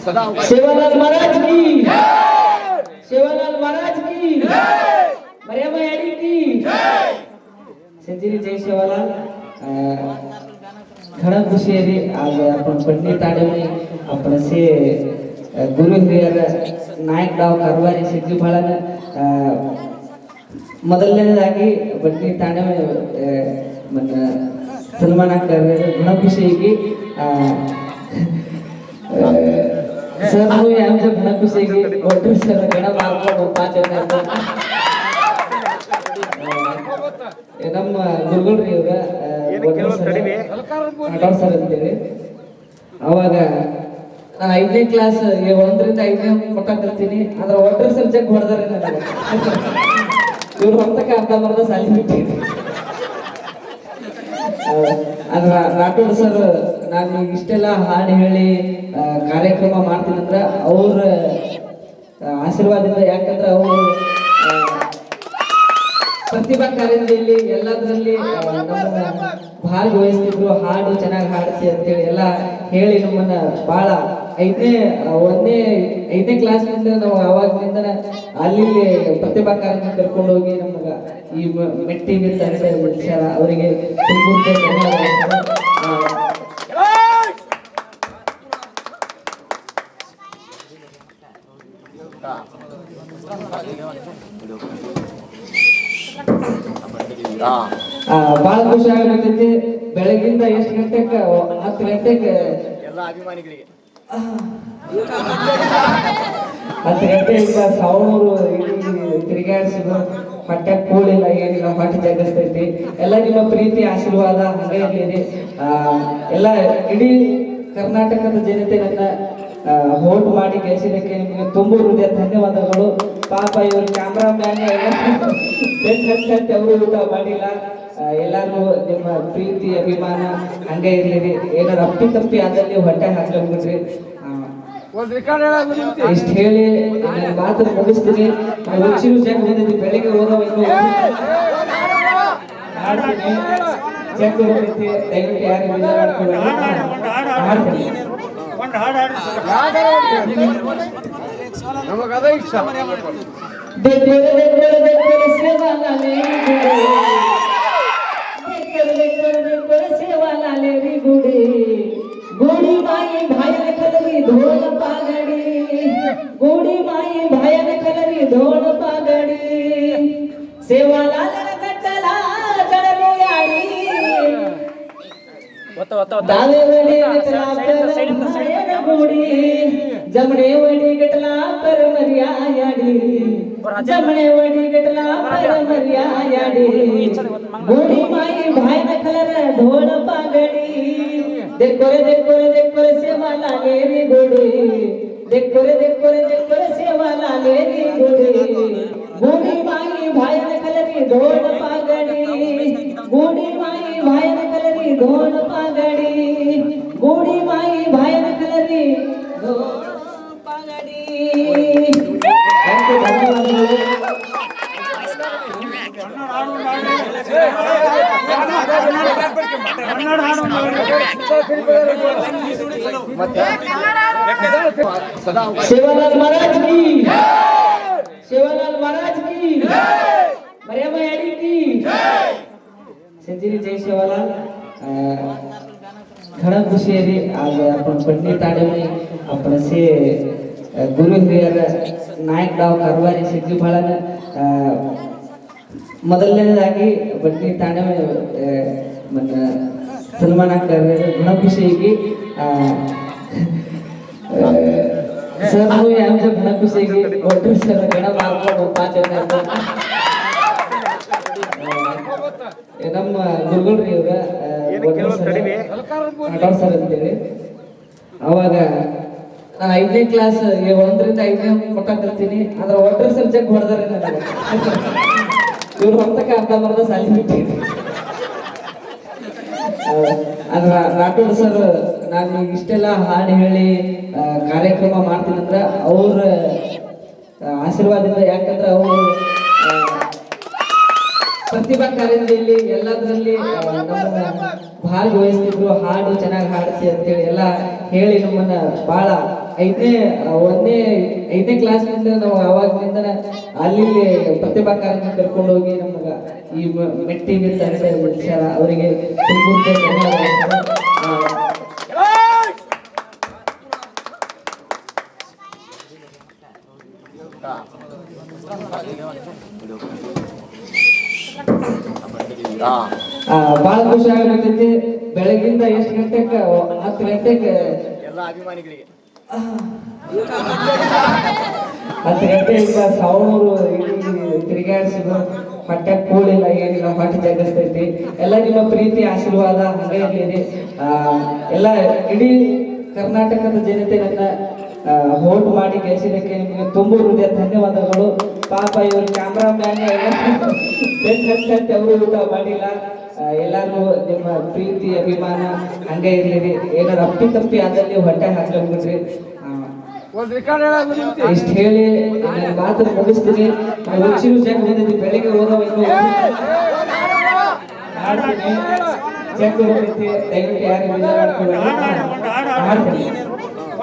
सदा सेवालाल महाराज की सेवालाल महाराज की मर्यामा याडी की संजीरी जय सेवालाल अं, घणा खुशी आहे रे आज आपण पंडित ताडवणे आपण असे अं, गुरु ಹಿರಿಯರ ನಾಯಕ್ ಡಾವ್ ಕರ್ವಾರಿ ಸಿದ್ಧಿ ಬಾಳನ ಮೊದಲನೇದಾಗಿ ಬಡ್ಡಿ ತಾಂಡವ ಮನ್ನ ಸನ್ಮಾನ ಗುಣ ಸರ್ ನೀವು ಎಲ್ಲ ಸರ್ ನಮ್ಮ ಸರ್ ಅಂತೇಳಿ. ಅವಾಗ ನಾನು ಐದನೇ ಕ್ಲಾಸ್ ಒಂದ್ರಿಂದ ಐದನೇ ಮಟ್ಟ ಕಲ್ತೀನಿ ಅಂದ್ರೆ ಒಟ್ಟು ಸರ್ ಸಬ್ಜೆಕ್ಟ್ ಹೊಡೆದಾರೆ ಇವ್ರ ಇವ್ರು ಹೊತ್ತಕ್ಕೆ ಅರ್ಧ ಮರ್ಧ ಸಾಲಿ ಬಿಟ್ಟಿದ್ದೀನಿ ಅದ್ರ ರಾಠೋಡ್ ಸರ್ ನಾನು ಇಷ್ಟೆಲ್ಲ ಹಾಡು ಹೇಳಿ ಕಾರ್ಯಕ್ರಮ ಮಾಡ್ತೀನಂದ್ರೆ ಅವ್ರ ಆಶೀರ್ವಾದದಿಂದ, ಯಾಕಂದ್ರೆ ಅವರು ಪ್ರತಿಭಾ ಕಾರ್ಯದಲ್ಲಿ ಎಲ್ಲದರಲ್ಲಿ ಭಾಗವಹಿಸ್ತಿದ್ರು, ಹಾಡು ಚೆನ್ನಾಗಿ ಹಾಡ್ತಿ ಅಂತೇಳಿ ಎಲ್ಲ ಹೇಳಿ ನಮ್ಮನ್ನ ಬಹಳ ಐದನೇ ಒಂದನೇ, ಐದನೇ ಕ್ಲಾಸ್ನಿಂದ ನಾವು ಅವಾಗಿನಿಂದ ಅಲ್ಲಿ ಪ್ರತಿಭಾ ಕಾರಂಜಿ ಕರ್ಕೊಂಡು ಹೋಗಿ ನಮಗ ಈ ಮೆಟ್ಟಿ ಮೆಟ್ಟಿಗೆ ತಂದೆ ಅವರಿಗೆ ಬಹಳ ಖುಷಿ ಆಗತೈತಿ ಬೆಳಗಿಂದ ಎಷ್ಟು ಗಂಟೆಗೆ ಹತ್ತು ಗಂಟೆಗೆ ಎಲ್ಲ ಅಭಿಮಾನಿಗಳಿಗೆ. ಹತ್ತು ಗಂಟೆಯಿಂದ ಸಾವಿರ ತಿರುಗಾಡಿಸಿದ್ರು. ಹೊಟ್ಟೆ ಕೂಡಿಲ್ಲ ಏನಿಲ್ಲ ಹೊಟ್ಟೆ ಜಗಸ್ತೈತಿ ಎಲ್ಲ ನಿಮ್ಮ ಪ್ರೀತಿ ಆಶೀರ್ವಾದ ಹಂಗೆ ಇರ್ಲಿ. ಎಲ್ಲ ಇಡೀ ಕರ್ನಾಟಕದ ಜನತೆ ನನ್ನ ಹೋಟ್ ಮಾಡಿ ಗೆಲ್ಸಿದ್ದಕ್ಕೆ ನಿಮಗೆ ತುಂಬ ಹೃದಯ ಧನ್ಯವಾದಗಳು. ಪಾಪ ಇವರು ಕ್ಯಾಮ್ರಾಮ್ಯಾನ್ ಅವರು ಊಟ ಮಾಡಿಲ್ಲ ಎಲ್ಲರೂ ನಿಮ್ಮ ಪ್ರೀತಿ ಅಭಿಮಾನ ಹಂಗೆ ಇರ್ಲಿರಿ ಏನಾರ ಅಪ್ಪಿ ತಪ್ಪಿ ಆದಲ್ಲಿ ಹೊಟ್ಟೆ ಹಾಕ್ಕೊಂಡ್ಬಿಡ್ರಿ ಆ, ಇಷ್ಟು ಹೇಳಿ ನನ್ನ ಮಾತು ಮುಗಿಸ್ತೀನಿ ನಾವು ರುಚಿ ರುಚಿಯಾಗಿ ಬಂದಿದ್ವಿ ಬೆಳಿಗ್ಗೆ ಇನ್ನು ಹಾಡ್ತೀನಿ ಚೆಕ್ ಹೋಗ್ತೈತಿ ದಯವಿಟ್ಟು ಯಾರು ನಮಗದ ಇಷ್ಟ ಸೇವಾಲ ಕಟ್ಟಲ ಜಡಮುಯಾರಿ ದಾವೆ ವಡಿ ಗಟಲಾ ಪರಮರ್ಯಾಯ ಗೂಡಿ ಜಮಣೆ ವಡಿ ಗಟಲಾ ಪರಮರ್ಯಾಯಡಿ ಜಮಣೆ ವಡಿ ಗಟಲಾ ಪರಮರ್ಯಾಯಡಿ ಗೂಡಿ ಮಾಯಿ ಭಾಯ ನಕಲರ ಧೋಳ ಪಾಗಡಿ देखोरे देखोरे देखोरे सेवा लागेरी गोडी देखोरे देखोरे देखोरे सेवा लागेरी सेवालाल महाराज की सेवालाल महाराज की मर्यामा याडी की संजीरी जय सेवालाल अं, खुशी आज आपण पंडित ताडवणे आपण असे ಗುರು ಹಿರಿಯರ ನಾಯಕ್ ರಾವ್ ಕರ್ವಾರಿ ಸಿದ್ದಿಬಾಳ ಮೊದಲನೇದಾಗಿ ಬಟ್ಟಿ ತಾಣೆ ಸಲ್ಮಾನ್ ಕರ್ವೆ ಗುಣಕುಷಿಗೆ ಸರ್ ನೀವು ಅಂದ್ರೆ ಗುಣಕುಷಿಗೆ ಒಟ್ಟು ಸರ್ ಗಣ ಮಾಡ್ಕೊಂಡು ಪಾಚ ನಮ್ಮ ಗುರುಗಳ್ರಿ ಇವ್ರ ಸರ್ ಅಂತೇಳಿ. ಅವಾಗ ನಾನು ಐದನೇ ಕ್ಲಾಸ್ ಒಂದರಿಂದ ಐದನೇ ಕೊಟ್ಟಿರ್ತೀನಿ ಅಂದ್ರೆ ವಾಟರ್ ಸಬ್ಜೆಕ್ಟ್ ಹೊಡೆದಾರೆ ಇವ್ರು ಹೊತ್ತಕ್ಕೆ ಅರ್ಧ ಮರ್ಧ ಸಾಲಿ ಬಿಟ್ಟಿದ್ದೀನಿ ಅದ್ರ ರಾಠೋಡ್ ಸರ್ ನಾನು ಇಷ್ಟೆಲ್ಲ ಹಾಡು ಹೇಳಿ ಕಾರ್ಯಕ್ರಮ ಮಾಡ್ತೀನಂದ್ರ ಅವ್ರ ಆಶೀರ್ವಾದದಿಂದ, ಯಾಕಂದ್ರೆ ಅವರು ಪ್ರತಿಭಾ ಕಾರ್ಯದಲ್ಲಿ ಎಲ್ಲದರಲ್ಲಿ ಭಾಗವಹಿಸ್ತಿದ್ರು. ಹಾಡು ಚೆನ್ನಾಗಿ ಹಾಡ್ತಿ ಅಂತೇಳಿ ಎಲ್ಲ ಹೇಳಿ ನಮ್ಮನ್ನ ಬಹಳ ಐದನೇ ಒಂದನೇ, ಐದನೇ ಕ್ಲಾಸ್ನಿಂದ ನಾವು ಆವಾಗಿನಿಂದ ಅಲ್ಲಿ ಪ್ರತಿಭಾ ಕಾರಂಜಿ ಕರ್ಕೊಂಡು ಹೋಗಿ ನಮಗ ಈ ಮೆಟ್ಟಿ ತಂದೆ ಬಿಡಿಸ್ಯಾರ ಅವರಿಗೆ ಬಹಳ ಖುಷಿ ಆಗತೈತಿ ಬೆಳಗಿಂದ ಎಷ್ಟು ಗಂಟೆಗೆ ಹತ್ತು ಗಂಟೆಗೆ ಎಲ್ಲ ಅಭಿಮಾನಿಗಳಿಗೆ. ಹತ್ತು ಗಂಟೆಯಿಂದ ಸಾವಿರ ತಿರುಗಾಡಿಸಿದ್ರು. ಹೊಟ್ಟೆ ಕೂಡಿಲ್ಲ ಏನಿಲ್ಲ, ಹೊಟ್ಟೆ ಜಗಸ್ತೈತಿ ಎಲ್ಲ ನಿಮ್ಮ ಪ್ರೀತಿ, ಆಶೀರ್ವಾದ, ಹಂಗೆ ಇರ್ಲಿ ಎಲ್ಲ ಇಡೀ ಕರ್ನಾಟಕದ ಜನತೆ ನನ್ನ ಹೋಟ್ ಮಾಡಿ ಗೆಲ್ಸಿದ್ದಕ್ಕೆ ನಿಮಗೆ ತುಂಬ ಹೃದಯ ಧನ್ಯವಾದಗಳು ಪಾಪ ಇವರು ಕ್ಯಾಮ್ರಾಮ್ಯಾನ್ ಅವರು ಊಟ ಮಾಡಿಲ್ಲ ಎಲ್ಲರೂ ನಿಮ್ಮ ಪ್ರೀತಿ ಅಭಿಮಾನ ಹಂಗೆ ಇರ್ಲಿ ಏನಾದ್ರು ಅಪ್ಪಿ ತಪ್ಪಿ ಅದಲ್ಲಿ ಹೊಟ್ಟೆ ಹಾಕ್ಕೊಂಡ್ಬಿಡ್ರಿ ಇಷ್ಟು ಹೇಳಿ ನನ್ನ ಮಾತು ಮುಗಿಸ್ತೀನಿ ನಾವು ಹುಚ್ಚಿ ಚೆಕ್ ಬಂದಿದ್ವಿ ಬೆಳಿಗ್ಗೆ ಓದೋ ಇನ್ನು ಮಾಡ್ತೀನಿ ಚೆಕ್ ದಯವಿಟ್ಟು ಯಾರು ಮಾಡ್ತೀನಿ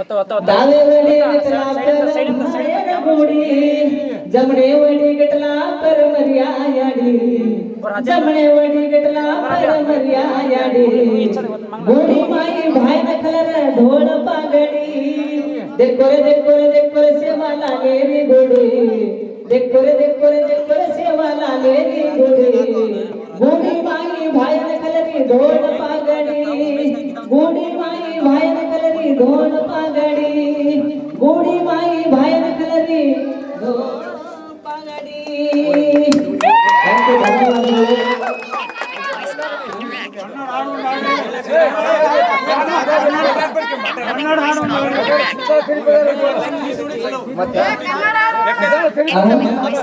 दावे वडे गटला परमर्याडी जमणे वडे गटला परमर्याडी जमणे वडे गटला परमर्याडी गोडी माई भाय नखलर ढोल पागडी देखोरे देखोरे देखोरे सेवा लागे रे गोडी देखोरे देखोरे देखोरे सेवा लागे रे गोडी गोडी माई भाय नखलरी ढोल पागडी गोडी माई भाय ಭಾಯನ ಕಲರಿ ಧೋಳ ಪಾಗಡಿ ಗುಡಿ ಮಾಯಿ ಭಾಯನ ಕಲರಿ ಧೋಳ ಪಾಗಡಿ Thank you, ಧನ್ಯವಾದಗಳು ಮತ್ತೆ ಆಮೇಲೆ